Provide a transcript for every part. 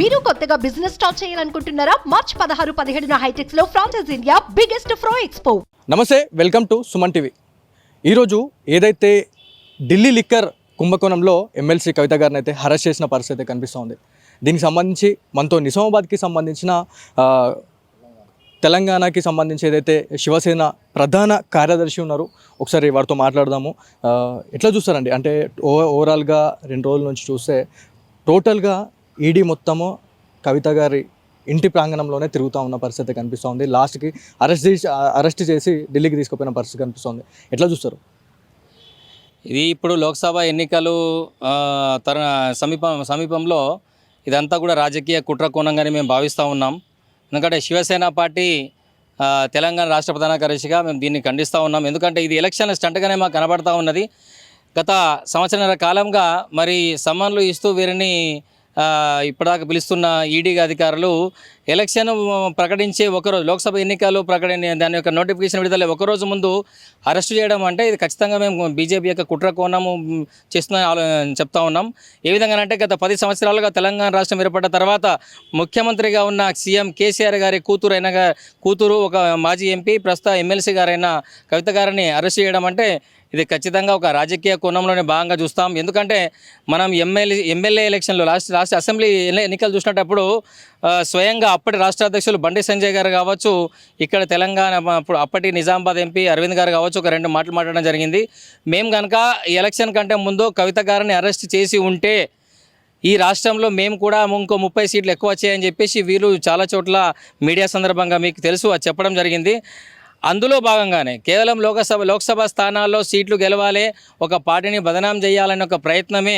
మీరు కొత్తగా business start చేయాలనుకుంటున్నారా? మార్చ్ పదహారు పదిహేడున హైటెక్స్లో ఫ్రాన్సెస్ ఇండియా బిగ్గెస్ట్ ఫ్రో ఎక్స్పో నమస్తే వెల్కమ్ టు సుమన్ టీవీ. ఈరోజు ఏదైతే ఢిల్లీ లిక్కర్ కుంభకోణంలో ఎమ్మెల్సీ కవిత గారిని అయితే హరెస్ట్ చేసిన పరిస్థితి అయితే కనిపిస్తోంది. దీనికి సంబంధించి మనతో నిజామాబాద్కి సంబంధించిన తెలంగాణకి సంబంధించి ఏదైతే శివసేన ప్రధాన కార్యదర్శి ఉన్నారు ఒకసారి వారితో మాట్లాడదాము. ఎట్లా చూస్తారండి? అంటే ఓవరాల్గా రెండు రోజుల నుంచి చూస్తే టోటల్గా ఈడీ మొత్తము కవిత గారి ఇంటి ప్రాంగణంలోనే తిరుగుతూ ఉన్న పరిస్థితి కనిపిస్తోంది. లాస్ట్కి అరెస్ట్ చేసి అరెస్ట్ చేసి ఢిల్లీకి తీసుకుపోయిన పరిస్థితి కనిపిస్తోంది. ఎట్లా చూస్తారు? ఇది ఇప్పుడు లోక్సభ ఎన్నికలు తర సమీపం సమీపంలో ఇదంతా కూడా రాజకీయ కుట్ర కోణంగానే మేము భావిస్తూ ఉన్నాం. ఎందుకంటే శివసేన పార్టీ తెలంగాణ రాష్ట్ర ప్రధాన కార్యదర్శిగా మేము దీన్ని ఖండిస్తూ ఉన్నాం. ఎందుకంటే ఇది ఎలక్షన్ స్టంట్గానే మాకు కనబడతా ఉన్నది. గత సంవత్సరాల కాలంగా మరి సమ్మన్లు ఇస్తూ వీరిని ఇప్పటిదాకా పిలుస్తున్న ఈడీ అధికారులు ఎలక్షన్ ప్రకటించే ఒకరోజు లోక్సభ ఎన్నికలు ప్రకటన దాని యొక్క నోటిఫికేషన్ విడుదల ఒకరోజు ముందు అరెస్ట్ చేయడం అంటే ఇది ఖచ్చితంగా మేము బీజేపీ యొక్క కుట్ర కోణము చేస్తున్న చేస్తుందని చెప్తా ఉన్నాం. ఏ విధంగా అంటే గత పది సంవత్సరాలుగా తెలంగాణ రాష్ట్రం ఏర్పడ్డ తర్వాత ముఖ్యమంత్రిగా ఉన్న సీఎం కేసీఆర్ గారి కూతురు అయిన కూతురు ఒక మాజీ ఎంపీ ప్రస్తుత ఎమ్మెల్సీ గారైన కవిత గారిని అరెస్ట్ చేయడం అంటే ఇది ఖచ్చితంగా ఒక రాజకీయ కోణంలోనే భాగంగా చూస్తాం. ఎందుకంటే మనం ఎమ్మెల్యే ఎమ్మెల్యే ఎలక్షన్లో లాస్ట్ రాష్ట్ర అసెంబ్లీ ఎన్నికలు చూసినప్పుడు స్వయంగా అప్పటి రాష్ట్ర అధ్యక్షులు బండి సంజయ్ గారు కావచ్చు ఇక్కడ తెలంగాణ అప్పుడు అప్పటి నిజామాబాద్ ఎంపీ అరవింద్ గారు కావచ్చు ఒక రెండు మాటలు మాట్లాడడం జరిగింది. మేము కనుక ఈ ఎలక్షన్ కంటే ముందు కవిత గారిని అరెస్ట్ చేసి ఉంటే ఈ రాష్ట్రంలో మేము కూడా ఇంకో ముప్పై సీట్లు ఎక్కువ వచ్చాయని చెప్పేసి వీళ్ళు చాలా చోట్ల మీడియా సందర్భంగా మీకు తెలుసు అది చెప్పడం జరిగింది. అందులో భాగంగానే కేవలం లోకసభ లోక్సభ స్థానాల్లో సీట్లు గెలవాలి ఒక పార్టీని బదనాం చేయాలనే ఒక ప్రయత్నమే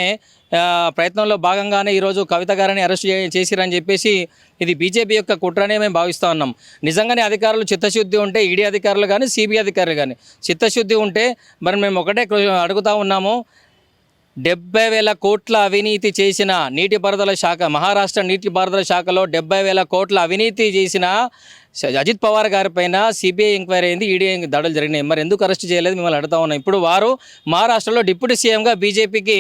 ప్రయత్నంలో భాగంగానే ఈరోజు కవిత గారిని అరెస్ట్ చే చేసిరని చెప్పేసి ఇది బీజేపీ యొక్క కుట్రనే మేము భావిస్తూ ఉన్నాం. నిజంగానే అధికారులు చిత్తశుద్ధి ఉంటే ఈడీ అధికారులు కానీ సిబిఐ అధికారులు కానీ చిత్తశుద్ధి ఉంటే మరి మేము ఒకటే అడుగుతూ అడుగుతా ఉన్నాము డెబ్బై వేల కోట్ల అవినీతి చేసిన నీటిపారుదల శాఖ మహారాష్ట్ర నీటిపారుదల శాఖలో డెబ్బై వేల కోట్ల అవినీతి చేసిన అజిత్ పవార్ గారి పైన సిబిఐ ఎంక్వైరీ అయింది ఈడీ దాడులు జరిగినాయి. మరి ఎందుకు అరెస్ట్ చేయలేదు? మిమ్మల్ని అడుగుతా ఉన్నాం. ఇప్పుడు వారు మహారాష్ట్రలో డిప్యూటీ సీఎంగా బీజేపీకి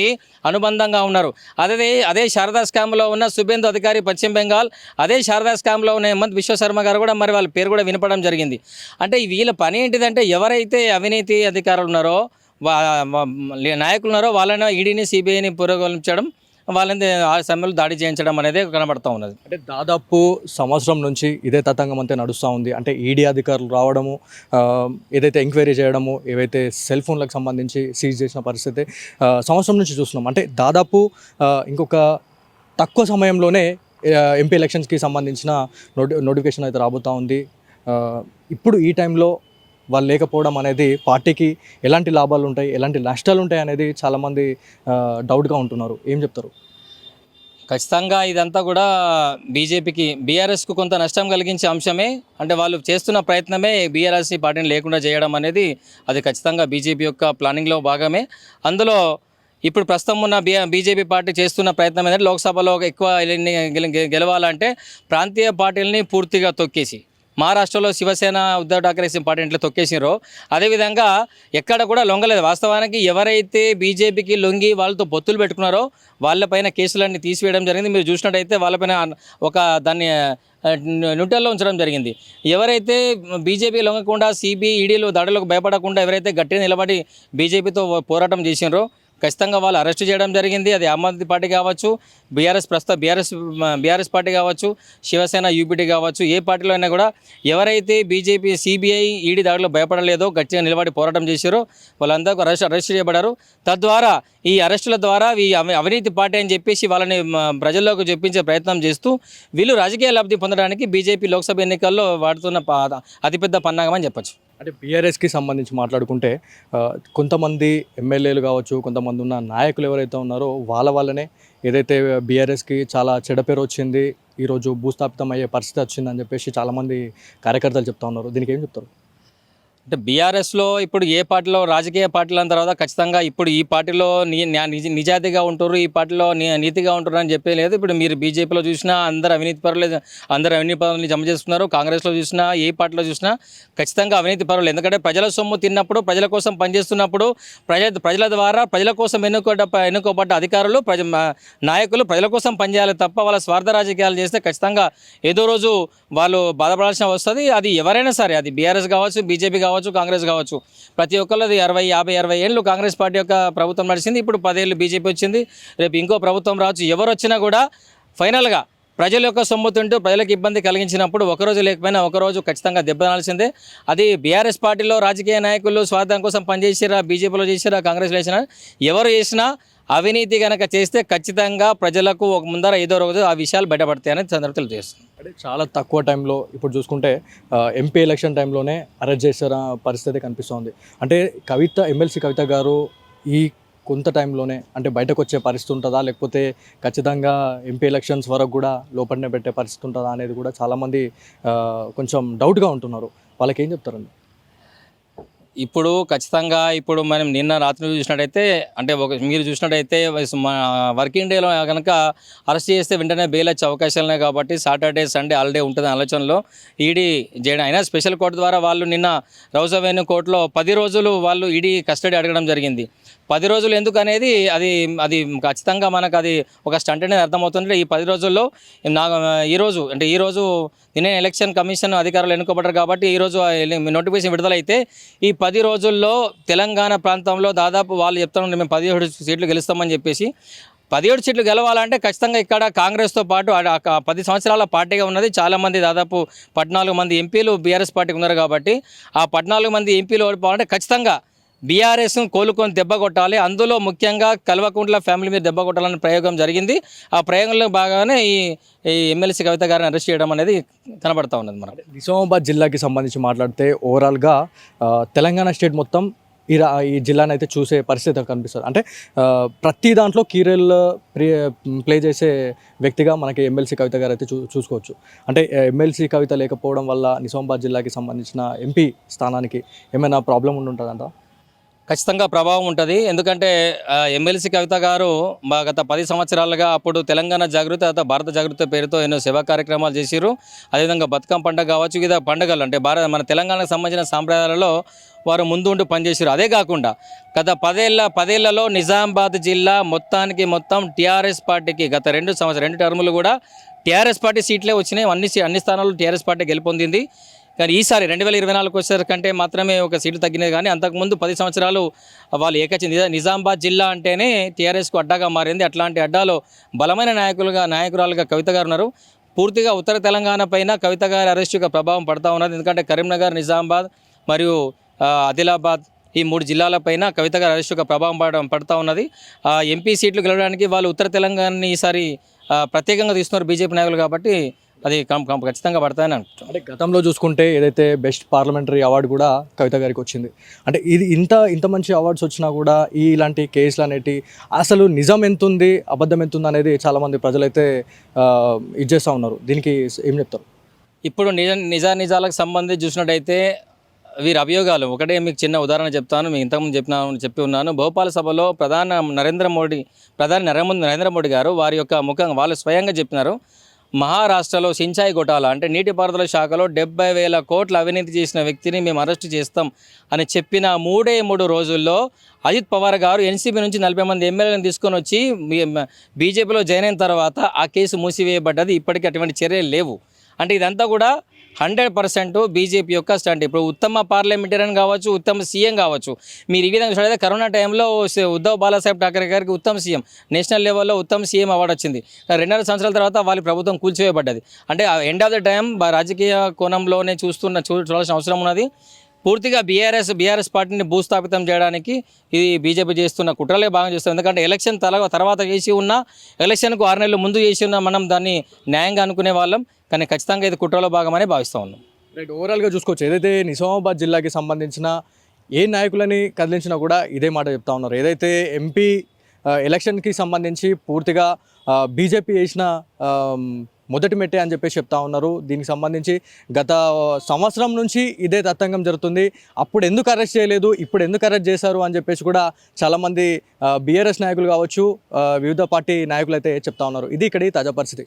అనుబంధంగా ఉన్నారు. అదే అదే శారదా స్కామ్లో ఉన్న శుభేందు అధికారి పశ్చిమ బెంగాల్ అదే శారదా స్కామ్లో ఉన్న హేమంత్ విశ్వశర్మ గారు కూడా మరి వాళ్ళ పేరు కూడా వినపడం జరిగింది. అంటే వీళ్ళ పని ఏంటిదంటే ఎవరైతే అవినీతి అధికారులు ఉన్నారో నాయకులు ఉన్నారో వాళ్ళని ఈడీని సిబిఐని పురోగమించడం వాళ్ళని ఆ సమయంలో దాడి చేయించడం అనేది కనబడుతూ ఉన్నది. అంటే దాదాపు సంవత్సరం నుంచి ఇదే తతంగం అంతే నడుస్తూ ఉంది. అంటే ఈడీ అధికారులు రావడము ఏదైతే ఎంక్వైరీ చేయడము ఏవైతే సెల్ ఫోన్లకు సంబంధించి సీజ్ చేసిన పరిస్థితి సంవత్సరం నుంచి చూస్తున్నాం. అంటే దాదాపు ఇంకొక తక్కువ సమయంలోనే ఎంపీ ఎలక్షన్స్కి సంబంధించిన నోటి నోటిఫికేషన్ అయితే రాబోతూ ఉంది. ఇప్పుడు ఈ టైంలో వాళ్ళు లేకపోవడం అనేది పార్టీకి ఎలాంటి లాభాలు ఉంటాయి ఎలాంటి నష్టాలు ఉంటాయి అనేది చాలామంది డౌట్గా ఉంటున్నారు. ఏం చెప్తారు? ఖచ్చితంగా ఇదంతా కూడా బీజేపీకి బీఆర్ఎస్కు కొంత నష్టం కలిగించే అంశమే. అంటే వాళ్ళు చేస్తున్న ప్రయత్నమే బీఆర్ఎస్ పార్టీని లేకుండా చేయడం అనేది అది ఖచ్చితంగా బీజేపీ యొక్క ప్లానింగ్లో భాగమే. అందులో ఇప్పుడు ప్రస్తుతం ఉన్న బీ బీజేపీ పార్టీ చేస్తున్న ప్రయత్నం ఏంటంటే లోక్సభలో ఎక్కువ గెల- గెలవాలంటే ప్రాంతీయ పార్టీలని పూర్తిగా తొక్కేసి మహారాష్ట్రలో శివసేన ఉద్ధవ్ ఠాకరే పార్టీ ఇంట్లో తొక్కేసినారో అదేవిధంగా ఎక్కడ కూడా లొంగలేదు. వాస్తవానికి ఎవరైతే బీజేపీకి లొంగి వాళ్ళతో పొత్తులు పెట్టుకున్నారో వాళ్ళపైన కేసులన్నీ తీసివేయడం జరిగింది. మీరు చూసినట్టయితే వాళ్ళపైన ఒక దాన్ని న్యూట్రల్లో ఉంచడం జరిగింది. ఎవరైతే బీజేపీ లొంగకుండా సిబిఈడీలు దాడులకు భయపడకుండా ఎవరైతే గట్టిగా నిలబడి బీజేపీతో పోరాటం చేసినారో ఖచ్చితంగా వాళ్ళు అరెస్ట్ చేయడం జరిగింది. అది ఆమ్ ఆద్మీ పార్టీ కావచ్చు బీఆర్ఎస్ ప్రస్తుత బీఆర్ఎస్ బీఆర్ఎస్ పార్టీ కావచ్చు శివసేన యూపీటీ కావచ్చు ఏ పార్టీలో అయినా కూడా ఎవరైతే బీజేపీ సిబిఐ ఈడీ దాడిలో భయపడలేదో గట్టిగా నిలబడి పోరాటం చేశారో వాళ్ళందరూ అరెస్ట్ అరెస్ట్ చేయబడారు తద్వారా ఈ అరెస్టుల ద్వారా ఈ అవినీతి పార్టీ అని చెప్పేసి వాళ్ళని ప్రజల్లోకి చెప్పించే ప్రయత్నం చేస్తూ వీళ్ళు రాజకీయ లబ్ధి పొందడానికి బీజేపీ లోక్సభ ఎన్నికల్లో వాడుతున్న ప- అతిపెద్ద పన్నాగమని అని చెప్పొచ్చు. అంటే బీఆర్ఎస్కి సంబంధించి మాట్లాడుకుంటే కొంతమంది ఎమ్మెల్యేలు కావచ్చు కొంతమంది ఉన్న నాయకులు ఎవరైతే ఉన్నారో వాళ్ళ వల్లనే ఏదైతే బీఆర్ఎస్కి చాలా చెడ పేరు వచ్చింది ఈరోజు భూస్థాపితం అయ్యే పరిస్థితి వచ్చిందని చెప్పేసి చాలామంది కార్యకర్తలు చెప్తా ఉన్నారు. దీనికి ఏం చెప్తారు? అంటే బీఆర్ఎస్లో ఇప్పుడు ఏ పార్టీలో రాజకీయ పార్టీల తర్వాత ఖచ్చితంగా ఇప్పుడు ఈ పార్టీలో నిజ- నిజాయితీగా ఉంటారు ఈ పార్టీలో నీతిగా ఉంటారు అని చెప్పే లేదు. ఇప్పుడు మీరు బీజేపీలో చూసినా అందరు అవినీతి పరులు అందరు అవినీతి పరులు జమ చేస్తున్నారు. కాంగ్రెస్లో చూసినా ఏ పార్టీలో చూసినా ఖచ్చితంగా అవినీతి పరులు. ఎందుకంటే ప్రజల సొమ్ము తిన్నప్పుడు ప్రజల కోసం పనిచేస్తున్నప్పుడు ప్రజల ప్రజల ద్వారా ప్రజల కోసం ఎన్నుకోట ఎన్నుకోబడ్డ అధికారులు ప్రజ నాయకులు ప్రజల కోసం పనిచేయాలి తప్ప వాళ్ళ స్వార్థ రాజకీయాలు చేస్తే ఖచ్చితంగా ఏదో రోజు వాళ్ళు బాధపడాల్సిన వస్తుంది అది ఎవరైనా సరే. అది బీఆర్ఎస్ కావచ్చు బీజేపీ కావచ్చు కావచ్చు కాంగ్రెస్ కావచ్చు. ప్రతి ఒక్కళ్ళది అరవై యాభై అరవై ఏళ్ళు కాంగ్రెస్ పార్టీ యొక్క ప్రభుత్వం నడిచింది. ఇప్పుడు పదేళ్ళు బీజేపీ వచ్చింది. రేపు ఇంకో ప్రభుత్వం రావచ్చు. ఎవరు వచ్చినా కూడా ఫైనల్గా ప్రజల యొక్క సొమ్ము తింటూ ప్రజలకు ఇబ్బంది కలిగించినప్పుడు ఒకరోజు లేకపోయినా ఒకరోజు ఖచ్చితంగా దెబ్బనాల్సిందే అది బీఆర్ఎస్ పార్టీలో రాజకీయ నాయకులు స్వార్థం కోసం పనిచేసిరా బీజేపీలో చేసిరా కాంగ్రెస్లో చేసినా ఎవరు చేసినా అవినీతి కనుక చేస్తే ఖచ్చితంగా ప్రజలకు ఒక ముందర ఏదో రోజు ఆ విషయాలు బయటపడతాయని సందర్భం తెలియజేస్తుంది. అంటే చాలా తక్కువ టైంలో ఇప్పుడు చూసుకుంటే ఎంపీ ఎలక్షన్ టైంలోనే అరెస్ట్ చేసిన పరిస్థితి కనిపిస్తోంది. అంటే కవిత ఎమ్మెల్సీ కవిత గారు ఈ కొంత టైంలోనే అంటే బయటకు వచ్చే పరిస్థితి ఉంటుందా? లేకపోతే ఖచ్చితంగా ఎంపీ ఎలక్షన్స్ వరకు కూడా లోపలనే పెట్టే పరిస్థితి ఉంటుందా అనేది కూడా చాలామంది కొంచెం డౌట్గా ఉంటున్నారు. వాళ్ళకి ఏం చెప్తారండి? ఇప్పుడు ఖచ్చితంగా ఇప్పుడు మనం నిన్న రాత్రి చూసినట్టయితే అంటే ఒక మీరు చూసినట్టయితే మా వర్కింగ్ డేలో కనుక అరెస్ట్ చేస్తే వెంటనే బెయిల్ వచ్చే అవకాశాలు ఉన్నాయి కాబట్టి సాటర్డే సండే హాలిడే ఉంటుంది ఆలోచనలో. ఈడీ చేయడం అయినా స్పెషల్ కోర్టు ద్వారా వాళ్ళు నిన్న రౌజవేణు కోర్టులో పది రోజులు వాళ్ళు ఈడీ కస్టడీ అడగడం జరిగింది. పది రోజులు ఎందుకు అనేది అది అది ఖచ్చితంగా మనకు అది ఒక స్టంట్ అనేది అర్థమవుతుంది ఈ పది రోజుల్లో నా ఈరోజు అంటే ఈరోజు నిన్న ఎలక్షన్ కమిషన్ అధికారులు ఎన్నుకోబడ్డారు కాబట్టి ఈరోజు నోటిఫికేషన్ విడుదలైతే ఈ పది రోజుల్లో తెలంగాణ ప్రాంతంలో దాదాపు వాళ్ళు చెప్తాను మేము పదిహేడు సీట్లు గెలుస్తామని చెప్పేసి. పదిహేడు సీట్లు గెలవాలంటే ఖచ్చితంగా ఇక్కడ కాంగ్రెస్తో పాటు ఆ- పది సంవత్సరాల పార్టీగా ఉన్నది. చాలామంది దాదాపు పద్నాలుగు మంది ఎంపీలు బీఆర్ఎస్ పార్టీకి ఉన్నారు కాబట్టి ఆ పద్నాలుగు మంది ఎంపీలు ఓడిపోవాలంటే ఖచ్చితంగా బీఆర్ఎస్ కోలుకొని దెబ్బ కొట్టాలి. అందులో ముఖ్యంగా కల్వకుంట్ల ఫ్యామిలీ మీద దెబ్బ కొట్టాలని ప్రయోగం జరిగింది. ఆ ప్రయోగంలో బాగానే ఈ ఈ ఎమ్మెల్సీ కవిత గారిని అరెస్ట్ చేయడం అనేది కనబడతా ఉన్నది మనం నిజామాబాద్ జిల్లాకి సంబంధించి మాట్లాడితే ఓవరాల్గా తెలంగాణ స్టేట్ మొత్తం ఈ ఈ జిల్లాని అయితే చూసే పరిస్థితి కనిపిస్తుంది. అంటే ప్రతి దాంట్లో కీరల్ ప్లే ప్లే చేసే వ్యక్తిగా మనకి ఎమ్మెల్సీ కవిత గారు అయితే చూ చూసుకోవచ్చు. అంటే ఎమ్మెల్సీ కవిత లేకపోవడం వల్ల నిజామాబాద్ జిల్లాకి సంబంధించిన ఎంపీ స్థానానికి ఏమైనా ప్రాబ్లం ఉండి ఉంటుందంట ఖచ్చితంగా ప్రభావం ఉంటుంది. ఎందుకంటే ఎమ్మెల్సీ కవిత గారు మా గత పది సంవత్సరాలుగా అప్పుడు తెలంగాణ జాగృతి తర్వాత భారత జాగృతి పేరుతో ఎన్నో సేవా కార్యక్రమాలు చేశారు అదేవిధంగా బతుకమ్మ పండుగ కావచ్చు వివిధ పండుగలు అంటే భారత మన తెలంగాణకు సంబంధించిన సాంప్రదాయాలలో వారు ముందు ఉండి పనిచేశారు అదే కాకుండా గత పదేళ్ళ పదేళ్ళలో నిజామాబాద్ జిల్లా మొత్తానికి మొత్తం టీఆర్ఎస్ పార్టీకి గత రెండు సంవత్సరం రెండు టర్ములు కూడా టీఆర్ఎస్ పార్టీ సీట్లే వచ్చినాయి. అన్ని అన్ని స్థానాల్లో టీఆర్ఎస్ పార్టీ గెలుపొందింది. కానీ ఈసారి రెండు వేల ఇరవై నాలుగు వచ్చేసరికంటే మాత్రమే ఒక సీటు తగ్గినది. కానీ అంతకుముందు పది సంవత్సరాలు వాళ్ళు ఏకచ్చి నిజామాబాద్ జిల్లా అంటేనే టీఆర్ఎస్కు అడ్డాగా మారింది. అట్లాంటి అడ్డాలో బలమైన నాయకులుగా నాయకురాలుగా కవిత గారు ఉన్నారు. పూర్తిగా ఉత్తర తెలంగాణ పైన కవిత గారి అరెస్ట్ యొక్క ప్రభావం పడతా ఉన్నది. ఎందుకంటే కరీంనగర్ నిజామాబాద్ మరియు ఆదిలాబాద్ ఈ మూడు జిల్లాలపైన కవిత గారి అరెస్ట్ యొక్క ప్రభావం పడడం పడతా ఉన్నది. ఎంపీ సీట్లు గెలవడానికి వాళ్ళు ఉత్తర తెలంగాణని ఈసారి ప్రత్యేకంగా తీసుకున్నారు బీజేపీ నాయకులు కాబట్టి అది ఖచ్చితంగా పడతాయని అనుకుంటున్నాను అంటే గతంలో చూసుకుంటే ఏదైతే బెస్ట్ పార్లమెంటరీ అవార్డు కూడా కవిత గారికి వచ్చింది. అంటే ఇది ఇంత ఇంత మంచి అవార్డ్స్ వచ్చినా కూడా ఈ ఇలాంటి కేసులు అనేటి అసలు నిజం ఎంత ఉంది అబద్ధం ఎంత ఉంది అనేది చాలామంది ప్రజలైతే ఇది చేస్తూ ఉన్నారు. దీనికి ఏం చెప్తారు? ఇప్పుడు నిజ నిజా నిజాలకు సంబంధించి చూసినట్టయితే వీరి అభియోగాలు. ఒకటే మీకు చిన్న ఉదాహరణ చెప్తాను. మీకు ఇంతకుముందు చెప్పిన చెప్పి ఉన్నాను. భోపాల సభలో ప్రధాన నరేంద్ర మోడీ ప్రధాని నరేంద్ర నరేంద్ర మోడీ గారు వారి యొక్క ముఖంగా వాళ్ళు స్వయంగా చెప్పినారు. మహారాష్ట్రలో సించాయి గొటాల అంటే నీటిపారుదల శాఖలో డెబ్బై వేల కోట్ల అవినీతి చేసిన వ్యక్తిని మేము అరెస్టు చేస్తాం అని చెప్పిన మూడే మూడు రోజుల్లో అజిత్ పవార్ గారు ఎన్సీపీ నుంచి నలభై మంది ఎమ్మెల్యేలను తీసుకొని వచ్చి బీజేపీలో జాయిన్ అయిన తర్వాత ఆ కేసు మూసివేయబడ్డది. ఇప్పటికీ అటువంటి చర్యలు లేవు. అంటే ఇదంతా కూడా హండ్రెడ్ పర్సెంట్ బీజేపీ యొక్క స్టంట్ ఇప్పుడు ఉత్తమ పార్లమెంటేరియన్ కావచ్చు ఉత్తమ సీఎం కావచ్చు. మీరు ఈ విధంగా చూడైతే కరోనా టైంలో ఉద్ధవ్ బాలాసాహెబ్ ఠాకరే గారికి ఉత్తమ సీఎం నేషనల్ లెవెల్లో ఉత్తమ సీఎం అవార్డు వచ్చింది. రెండున్నర సంవత్సరాల తర్వాత వాళ్ళ ప్రభుత్వం కూల్చివేయబడ్డది. అంటే ఎండ్ ఆఫ్ ద టైం రాజకీయ కోణంలోనే చూస్తున్న చూ చూడాల్సిన అవసరం ఉన్నది. పూర్తిగా బీఆర్ఎస్ బీఆర్ఎస్ పార్టీని భూస్థాపితం చేయడానికి ఇది బీజేపీ చేస్తున్న కుట్రలే భాగం చేస్తుంది. ఎందుకంటే ఎలక్షన్ తల తర్వాత చేసి ఉన్న ఎలక్షన్కు ఆరు నెలలు ముందు చేసి ఉన్న మనం దాన్ని న్యాయంగా అనుకునే వాళ్ళం. కానీ ఖచ్చితంగా ఇది కుట్రలో భాగమని భావిస్తూ ఉన్నాం. రైట్ ఓవరాల్గా చూసుకోవచ్చు. ఏదైతే నిజామాబాద్ జిల్లాకి సంబంధించిన ఏ నాయకులని కదిలించినా కూడా ఇదే మాట చెప్తా ఉన్నారు. ఏదైతే ఎంపీ ఎలక్షన్కి సంబంధించి పూర్తిగా బీజేపీ చేసిన మొదటి మెట్టే అని చెప్పేసి చెప్తా ఉన్నారు. దీనికి సంబంధించి గత సంవత్సరం నుంచి ఇదే తతంగం జరుగుతుంది. అప్పుడు ఎందుకు అరెస్ట్ చేయలేదు? ఇప్పుడు ఎందుకు అరెస్ట్ చేశారు? అని చెప్పేసి కూడా చాలామంది బీఆర్ఎస్ నాయకులు కావచ్చు వివిధ పార్టీ నాయకులు అయితే చెప్తా ఉన్నారు. ఇది ఇక్కడి తాజా పరిస్థితి.